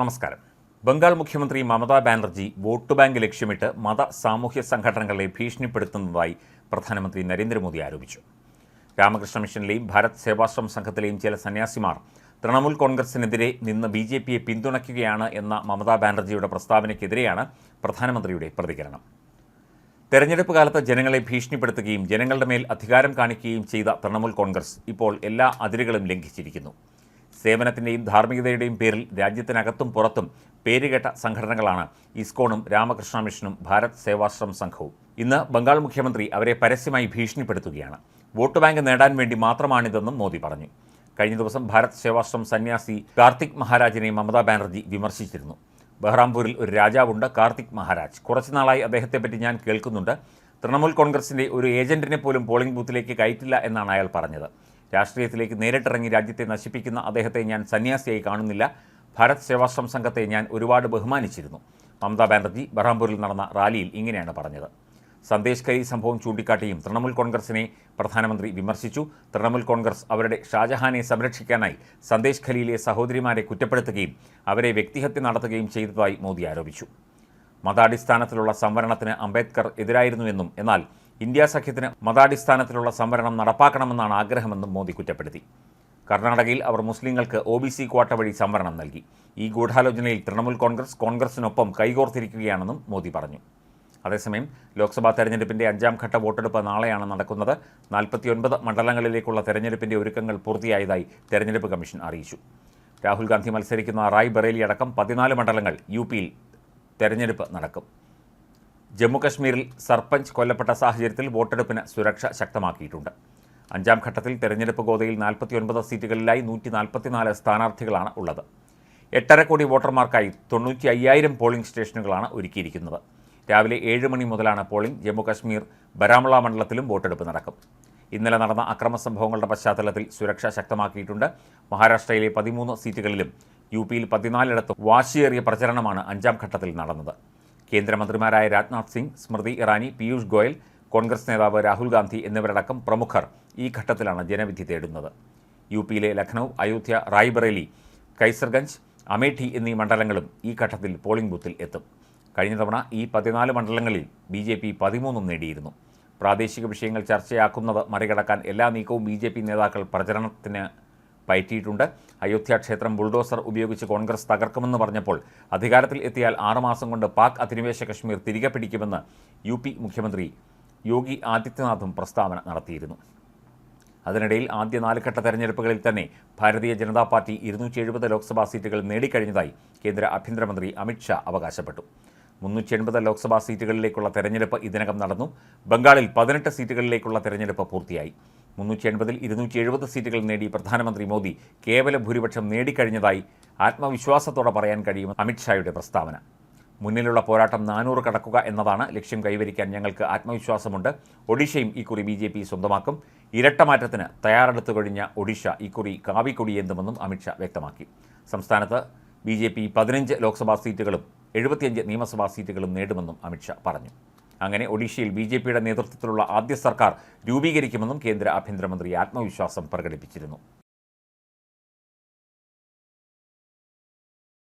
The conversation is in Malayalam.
നമസ്കാരം. ബംഗാൾ മുഖ്യമന്ത്രി മമതാ ബാനർജി വോട്ട് ബാങ്ക് ലക്ഷ്യമിട്ട് മത സാമൂഹ്യ സംഘടനകളെ ഭീഷണിപ്പെടുത്തുന്നതായി പ്രധാനമന്ത്രി നരേന്ദ്രമോദി ആരോപിച്ചു. രാമകൃഷ്ണ മിഷനിലെയും ഭാരത് സേവാശ്രം സംഘത്തിലെയും ചില സന്യാസിമാർ തൃണമൂൽ കോൺഗ്രസിനെതിരെ നിന്ന് ബി ജെ പിയെ പിന്തുണയ്ക്കുകയാണ് എന്ന മമതാ ബാനർജിയുടെ പ്രസ്താവനയ്ക്കെതിരെയാണ് പ്രധാനമന്ത്രിയുടെ പ്രതികരണം. തെരഞ്ഞെടുപ്പ് കാലത്ത് ജനങ്ങളെ ഭീഷണിപ്പെടുത്തുകയും ജനങ്ങളുടെ മേൽ അധികാരം കാണിക്കുകയും ചെയ്ത തൃണമൂൽ കോൺഗ്രസ് ഇപ്പോൾ എല്ലാ അതിരുകളും ലംഘിച്ചിരിക്കുന്നു. സേവനത്തിന്റെയും ധാർമ്മികതയുടെയും പേരിൽ രാജ്യത്തിനകത്തും പുറത്തും പേരുകേട്ട സംഘടനകളാണ് ഇസ്കോണും രാമകൃഷ്ണ മിഷനും ഭാരത് സേവാശ്രം സംഘവും. ഇന്ന് ബംഗാൾ മുഖ്യമന്ത്രി അവരെ പരസ്യമായി ഭീഷണിപ്പെടുത്തുകയാണ്. വോട്ട് ബാങ്ക് നേടാൻ വേണ്ടി മാത്രമാണിതെന്നും മോദി പറഞ്ഞു. കഴിഞ്ഞ ദിവസം ഭാരത് സേവാശ്രം സന്യാസി കാർത്തിക് മഹാരാജിനെ മമതാ ബാനർജി വിമർശിച്ചിരുന്നു. ബഹ്റാംപൂരിൽ ഒരു രാജാവുണ്ട് കാർത്തിക് മഹാരാജ്. കുറച്ചുനാളായി അദ്ദേഹത്തെപ്പറ്റി ഞാൻ കേൾക്കുന്നുണ്ട്. തൃണമൂൽ കോൺഗ്രസിന്റെ ഒരു ഏജന്റിനെ പോലും പോളിംഗ് ബൂത്തിലേക്ക് കയറ്റില്ല എന്നാണ് അയാൾ പറഞ്ഞത്. രാഷ്ട്രീയത്തിലേക്ക് നേരിട്ടിറങ്ങി രാജ്യത്തെ നശിപ്പിക്കുന്ന അദ്ദേഹത്തെ ഞാൻ സന്യാസിയായി കാണുന്നില്ല. ഭാരത് സേവാശ്രം സംഘത്തെ ഞാൻ ഒരുപാട് ബഹുമാനിച്ചിരുന്നു. മമതാ ബാനർജി ബഹ്റാംപൂരിൽ നടന്ന റാലിയിൽ ഇങ്ങനെയാണ് പറഞ്ഞത്. സന്ദേശ് കരി സംഭവം ചൂണ്ടിക്കാട്ടിയും തൃണമൂൽ കോൺഗ്രസിനെ പ്രധാനമന്ത്രി വിമർശിച്ചു. തൃണമൂൽ കോൺഗ്രസ് അവരുടെ ഷാജഹാനെ സംരക്ഷിക്കാനായി സന്ദേശ് ഖലിയിലെ സഹോദരിമാരെ കുറ്റപ്പെടുത്തുകയും അവരെ വ്യക്തിഹത്യ നടത്തുകയും ചെയ്തതായി മോദി ആരോപിച്ചു. മതാടിസ്ഥാനത്തിലുള്ള സംവരണത്തിന് അംബേദ്കർ എതിരായിരുന്നുവെന്നും എന്നാൽ ഇന്ത്യ സഖ്യത്തിന് മതാടിസ്ഥാനത്തിലുള്ള സംവരണം നടപ്പാക്കണമെന്നാണ് ആഗ്രഹമെന്നും മോദി കുറ്റപ്പെടുത്തി. കർണാടകയിൽ അവർ മുസ്ലിങ്ങൾക്ക് ഒ ബി സി ക്വാട്ട വഴി സംവരണം നൽകി. ഈ ഗൂഢാലോചനയിൽ തൃണമൂൽ കോൺഗ്രസ് കോൺഗ്രസിനൊപ്പം കൈകോർത്തിരിക്കുകയാണെന്നും മോദി പറഞ്ഞു. അതേസമയം ലോക്സഭാ തെരഞ്ഞെടുപ്പിന്റെ അഞ്ചാം ഘട്ട വോട്ടെടുപ്പ് നാളെയാണ് നടക്കുന്നത്. നാൽപ്പത്തിയൊൻപത് മണ്ഡലങ്ങളിലേക്കുള്ള തെരഞ്ഞെടുപ്പിന്റെ ഒരുക്കങ്ങൾ പൂർത്തിയായതായി തെരഞ്ഞെടുപ്പ് കമ്മീഷൻ അറിയിച്ചു. രാഹുൽ ഗാന്ധി മത്സരിക്കുന്ന റായ് ബറേലി അടക്കം പതിനാല് മണ്ഡലങ്ങൾ യു പിയിൽ തെരഞ്ഞെടുപ്പ് നടക്കും. ജമ്മുകശ്മീരിൽ സർപഞ്ച് കൊല്ലപ്പെട്ട സാഹചര്യത്തിൽ വോട്ടെടുപ്പിന് സുരക്ഷ ശക്തമാക്കിയിട്ടുണ്ട്. അഞ്ചാം ഘട്ടത്തിൽ തെരഞ്ഞെടുപ്പ് ഗോതയിൽ നാൽപ്പത്തിയൊൻപത് സീറ്റുകളിലായി നൂറ്റി നാൽപ്പത്തിനാല് സ്ഥാനാർത്ഥികളാണ് ഉള്ളത്. എട്ടര കോടി വോട്ടർമാർക്കായി തൊണ്ണൂറ്റി അയ്യായിരം പോളിംഗ് സ്റ്റേഷനുകളാണ് ഒരുക്കിയിരിക്കുന്നത്. രാവിലെ ഏഴ് മണി മുതലാണ് പോളിംഗ്. ജമ്മുകശ്മീർ ബരാമുള്ള മണ്ഡലത്തിലും വോട്ടെടുപ്പ് നടക്കും. ഇന്നലെ നടന്ന അക്രമ സംഭവങ്ങളുടെ പശ്ചാത്തലത്തിൽ സുരക്ഷ ശക്തമാക്കിയിട്ടുണ്ട്. മഹാരാഷ്ട്രയിലെ പതിമൂന്ന് സീറ്റുകളിലും യു പിയിൽ പതിനാലിടത്തും വാശിയേറിയ പ്രചരണമാണ് അഞ്ചാം ഘട്ടത്തിൽ നടന്നത്. കേന്ദ്രമന്ത്രിമാരായ രാജ്നാഥ് സിംഗ് സ്മൃതി ഇറാനി പീയൂഷ് ഗോയൽ കോൺഗ്രസ് നേതാവ് രാഹുൽ ഗാന്ധി എന്നിവരടക്കം പ്രമുഖർ ഈ ഘട്ടത്തിലാണ് ജനവിധി തേടുന്നത്. യു പിയിലെ ലഖ്നൗ അയോധ്യ റായ്ബറേലി കൈസർഗഞ്ച് അമേഠി എന്നീ മണ്ഡലങ്ങളും ഈ ഘട്ടത്തിൽ പോളിംഗ് ബൂത്തിൽ എത്തും. കഴിഞ്ഞ തവണ ഈ പതിനാല് മണ്ഡലങ്ങളിൽ ബി ജെ പി പതിമൂന്നും നേടിയിരുന്നു. പ്രാദേശിക വിഷയങ്ങൾ ചർച്ചയാക്കുന്നത് മറികടക്കാൻ എല്ലാ നീക്കവും ബി ജെ പി നേതാക്കൾ പ്രചരണത്തിന് പയറ്റിയിട്ടുണ്ട്. അയോധ്യ ക്ഷേത്രം ബുൾഡോസർ ഉപയോഗിച്ച് കോൺഗ്രസ് തകർക്കുമെന്ന് പറഞ്ഞപ്പോൾ അധികാരത്തിൽ എത്തിയാൽ ആറുമാസം കൊണ്ട് പാക് അധിനിവേശ കശ്മീർ തിരികെ പിടിക്കുമെന്ന് യു പി മുഖ്യമന്ത്രി യോഗി ആദിത്യനാഥും പ്രസ്താവന നടത്തിയിരുന്നു. അതിനിടയിൽ ആദ്യ നാലുഘട്ട തെരഞ്ഞെടുപ്പുകളിൽ തന്നെ ഭാരതീയ ജനതാ പാർട്ടി ഇരുന്നൂറ്റി എഴുപത് ലോക്സഭാ സീറ്റുകൾ നേടിക്കഴിഞ്ഞതായി കേന്ദ്ര ആഭ്യന്തരമന്ത്രി അമിത്ഷാ അവകാശപ്പെട്ടു. മുന്നൂറ്റി എൺപത് ലോക്സഭാ സീറ്റുകളിലേക്കുള്ള തെരഞ്ഞെടുപ്പ് ഇതിനകം നടന്നു. ബംഗാളിൽ പതിനെട്ട് സീറ്റുകളിലേക്കുള്ള തെരഞ്ഞെടുപ്പ് പൂർത്തിയായി. മുന്നൂറ്റി എൺപതിൽ ഇരുന്നൂറ്റി എഴുപത് സീറ്റുകൾ നേടി പ്രധാനമന്ത്രി മോദി കേവല ഭൂരിപക്ഷം നേടിക്കഴിഞ്ഞതായി ആത്മവിശ്വാസത്തോടെ പറയാൻ കഴിയും അമിത്ഷായുടെ പ്രസ്താവന. മുന്നിലുള്ള പോരാട്ടം നാനൂറ് കടക്കുക എന്നതാണ് ലക്ഷ്യം കൈവരിക്കാൻ ഞങ്ങൾക്ക് ആത്മവിശ്വാസമുണ്ട്. ഒഡീഷയും ഇക്കുറി ബി ജെ പി സ്വന്തമാക്കും. ഇരട്ടമാറ്റത്തിന് തയ്യാറെടുത്തു കഴിഞ്ഞ ഒഡീഷ ഇക്കുറി കാവിക്കൊടിയേന്തുമെന്നും അമിത്ഷാ വ്യക്തമാക്കി. സംസ്ഥാനത്ത് ബി ജെ പി പതിനഞ്ച് ലോക്സഭാ സീറ്റുകളും എഴുപത്തിയഞ്ച് നിയമസഭാ സീറ്റുകളും നേടുമെന്നും അമിത്ഷാ പറഞ്ഞു. അങ്ങനെ ഒഡീഷയിൽ ബി ജെ പിയുടെ നേതൃത്വത്തിലുള്ള ആദ്യ സർക്കാർ രൂപീകരിക്കുമെന്നും കേന്ദ്ര ആഭ്യന്തരമന്ത്രി ആത്മവിശ്വാസം പ്രകടിപ്പിച്ചിരുന്നു.